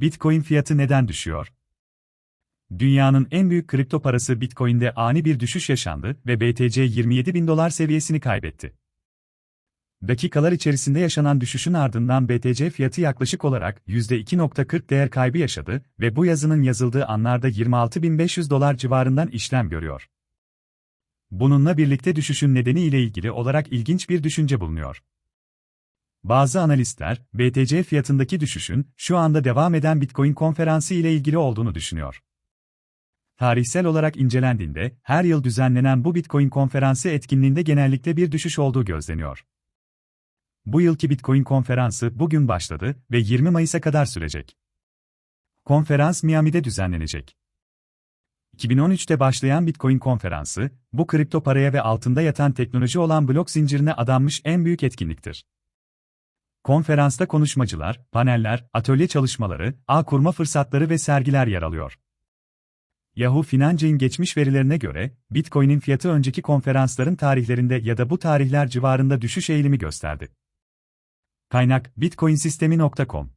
Bitcoin fiyatı neden düşüyor? Dünyanın en büyük kripto parası Bitcoin'de ani bir düşüş yaşandı ve BTC 27 bin dolar seviyesini kaybetti. Dakikalar içerisinde yaşanan düşüşün ardından BTC fiyatı yaklaşık olarak %2.40 değer kaybı yaşadı ve bu yazının yazıldığı anlarda 26.500 dolar civarından işlem görüyor. Bununla birlikte düşüşün nedeni ile ilgili olarak ilginç bir düşünce bulunuyor. Bazı analistler, BTC fiyatındaki düşüşün şu anda devam eden Bitcoin konferansı ile ilgili olduğunu düşünüyor. Tarihsel olarak incelendiğinde, her yıl düzenlenen bu Bitcoin konferansı etkinliğinde genellikle bir düşüş olduğu gözleniyor. Bu yılki Bitcoin konferansı bugün başladı ve 20 Mayıs'a kadar sürecek. Konferans Miami'de düzenlenecek. 2013'te başlayan Bitcoin konferansı, bu kripto paraya ve altında yatan teknoloji olan blok zincirine adanmış en büyük etkinliktir. Konferansta konuşmacılar, paneller, atölye çalışmaları, ağ kurma fırsatları ve sergiler yer alıyor. Yahoo Financial'in geçmiş verilerine göre, Bitcoin'in fiyatı önceki konferansların tarihlerinde ya da bu tarihler civarında düşüş eğilimi gösterdi. Kaynak bitcoinsistemi.com